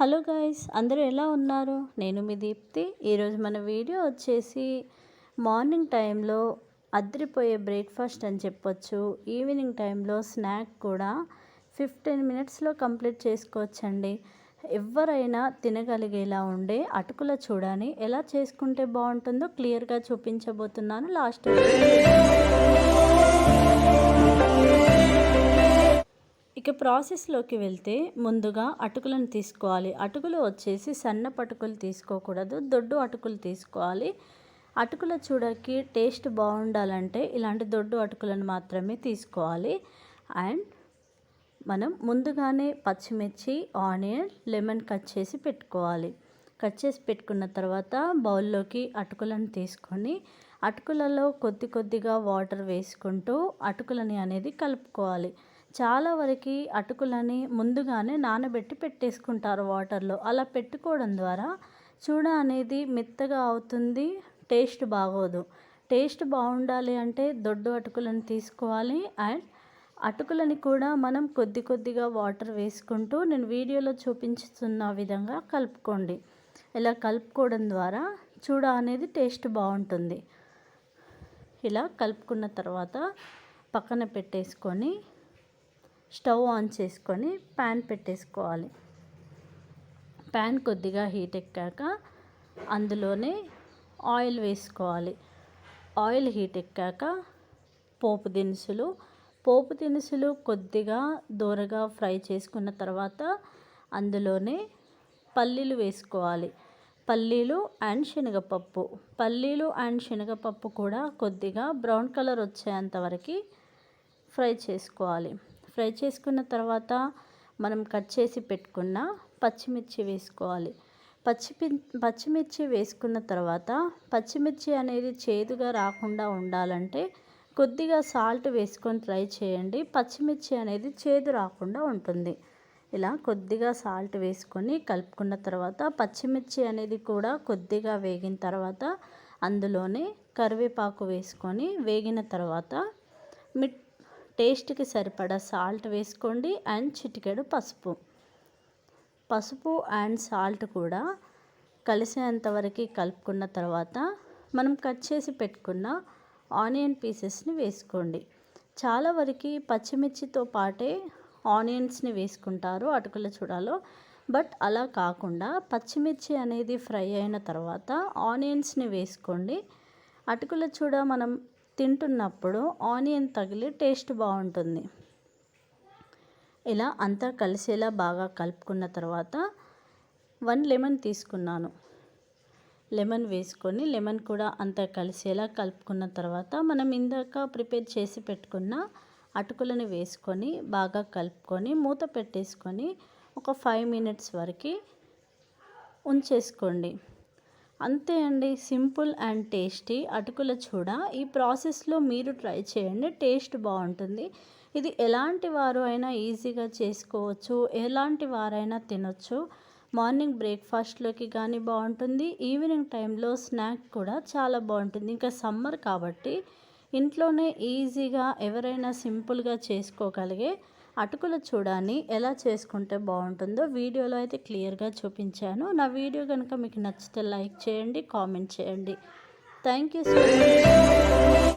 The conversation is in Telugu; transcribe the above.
హలో గాయస్ అందరూ ఎలా ఉన్నారు? నేను మీ దీప్తి. ఈరోజు మన వీడియో వచ్చేసి మార్నింగ్ టైంలో అద్రిపోయే బ్రేక్ఫాస్ట్ అని చెప్పొచ్చు. ఈవినింగ్ టైంలో స్నాక్ కూడా ఫిఫ్టీన్ మినిట్స్లో కంప్లీట్ చేసుకోవచ్చండి. ఎవరైనా తినగలిగేలా ఉండే అటుకుల చూడని ఎలా చేసుకుంటే బాగుంటుందో క్లియర్గా చూపించబోతున్నాను లాస్ట్. ఇక ప్రాసెస్లోకి వెళ్తే ముందుగా అటుకులను తీసుకోవాలి. అటుకులు వచ్చేసి సన్న పటుకులు తీసుకోకూడదు దొడ్డు అటుకులు తీసుకోవాలి. అటుకుల చూడకి టేస్ట్ బాగుండాలంటే ఇలాంటి దొడ్డు అటుకులను మాత్రమే తీసుకోవాలి. అండ్ మనం ముందుగానే పచ్చిమిర్చి ఆనియన్ లెమన్ కట్ చేసి పెట్టుకోవాలి. కట్ చేసి పెట్టుకున్న తర్వాత బౌల్లోకి అటుకులను తీసుకొని అటుకులలో కొద్ది కొద్దిగా వాటర్ వేసుకుంటూ అటుకులని అనేది కలుపుకోవాలి. చాలా వరకు అటుకులని ముందుగానే నానబెట్టి పెట్టేసుకుంటారు వాటర్లో. అలా పెట్టుకోవడం ద్వారా చూడ అనేది మెత్తగా అవుతుంది టేస్ట్ బాగోదు. టేస్ట్ బాగుండాలి అంటే దొడ్డు అటుకులను తీసుకోవాలి అండ్ అటుకులని కూడా మనం కొద్ది కొద్దిగా వాటర్ వేసుకుంటూ నేను వీడియోలో చూపించుతున్న విధంగా కలుపుకోండి. ఇలా కలుపుకోవడం ద్వారా చూడ అనేది టేస్ట్ బాగుంటుంది. ఇలా కలుపుకున్న తర్వాత పక్కన పెట్టేసుకొని స్టవ్ ఆన్ చేసుకొని ప్యాన్ పెట్టేసుకోవాలి. ప్యాన్ కొద్దిగా హీట్ ఎక్కాక అందులోనే ఆయిల్ వేసుకోవాలి. ఆయిల్ హీట్ ఎక్కాక పోపు దినుసులు. పోపు దినుసులు కొద్దిగా దూరగా ఫ్రై చేసుకున్న తర్వాత అందులోనే పల్లీలు వేసుకోవాలి. పల్లీలు అండ్ శనగపప్పు. పల్లీలు అండ్ శనగపప్పు కూడా కొద్దిగా బ్రౌన్ కలర్ వచ్చేంత వరకు ఫ్రై చేసుకోవాలి. ఫ్రై చేసుకున్న తర్వాత మనం కట్ చేసి పెట్టుకున్న పచ్చిమిర్చి వేసుకోవాలి. పచ్చి పచ్చిమిర్చి వేసుకున్న తర్వాత పచ్చిమిర్చి అనేది చేదుగా రాకుండా ఉండాలంటే కొద్దిగా సాల్ట్ వేసుకొని ట్రై చేయండి. పచ్చిమిర్చి అనేది చేదు రాకుండా ఉంటుంది. ఇలా కొద్దిగా సాల్ట్ వేసుకొని కలుపుకున్న తర్వాత పచ్చిమిర్చి అనేది కూడా కొద్దిగా వేగిన తర్వాత అందులోనే కరివేపాకు వేసుకొని వేగిన తర్వాత మిట్ టేస్ట్కి సరిపడా సాల్ట్ వేసుకోండి అండ్ చిటికెడు పసుపు. పసుపు అండ్ సాల్ట్ కూడా కలిసేంతవరకు కలుపుకున్న తర్వాత మనం కట్ చేసి పెట్టుకున్న ఆనియన్ పీసెస్ని వేసుకోండి. చాలా వరకు పచ్చిమిర్చితో పాటే ఆనియన్స్ని వేసుకుంటారు అటుకుల చూడాలో. బట్ అలా కాకుండా పచ్చిమిర్చి అనేది ఫ్రై అయిన తర్వాత ఆనియన్స్ని వేసుకోండి. అటుకుల చూడ మనం తింటున్నప్పుడు ఆనియన్ తగిలి టేస్ట్ బాగుంటుంది. ఇలా అంతా కలిసేలా బాగా కలుపుకున్న తర్వాత వన్ లెమన్ తీసుకున్నాను. లెమన్ వేసుకొని లెమన్ కూడా అంతా కలిసేలా కలుపుకున్న తర్వాత మనం ఇందాక ప్రిపేర్ చేసి పెట్టుకున్న అటుకులను వేసుకొని బాగా కలుపుకొని మూత పెట్టేసుకొని ఒక ఫైవ్ మినిట్స్ వరకు ఉంచేసుకోండి. అంతే అండి. Simple and tasty. అటుకుల చూడ. ఈ ప్రాసెస్లో మీరు ట్రై చేయండి. టేస్ట్ బాగుంటుంది. ఇది ఎలాంటి వారు అయినా ఈజీగా చేసుకోవచ్చు. ఎలాంటి వారైనా తినొచ్చు. మార్నింగ్ బ్రేక్ఫాస్ట్లోకి కానీ బాగుంటుంది. ఈవినింగ్ టైంలో స్నాక్ కూడా చాలా బాగుంటుంది. ఇంకా సమ్మర్ కాబట్టి ఇంట్లోనే ఈజీగా ఎవరైనా సింపుల్గా చేసుకోగలిగే అటుకుల చూడాన్ని ఎలా చేసుకుంటే బాగుంటుందో వీడియోలో అయితే క్లియర్గా చూపించాను. నా వీడియో కనుక మీకు నచ్చితే లైక్ చేయండి కామెంట్ చేయండి. Thank you so much.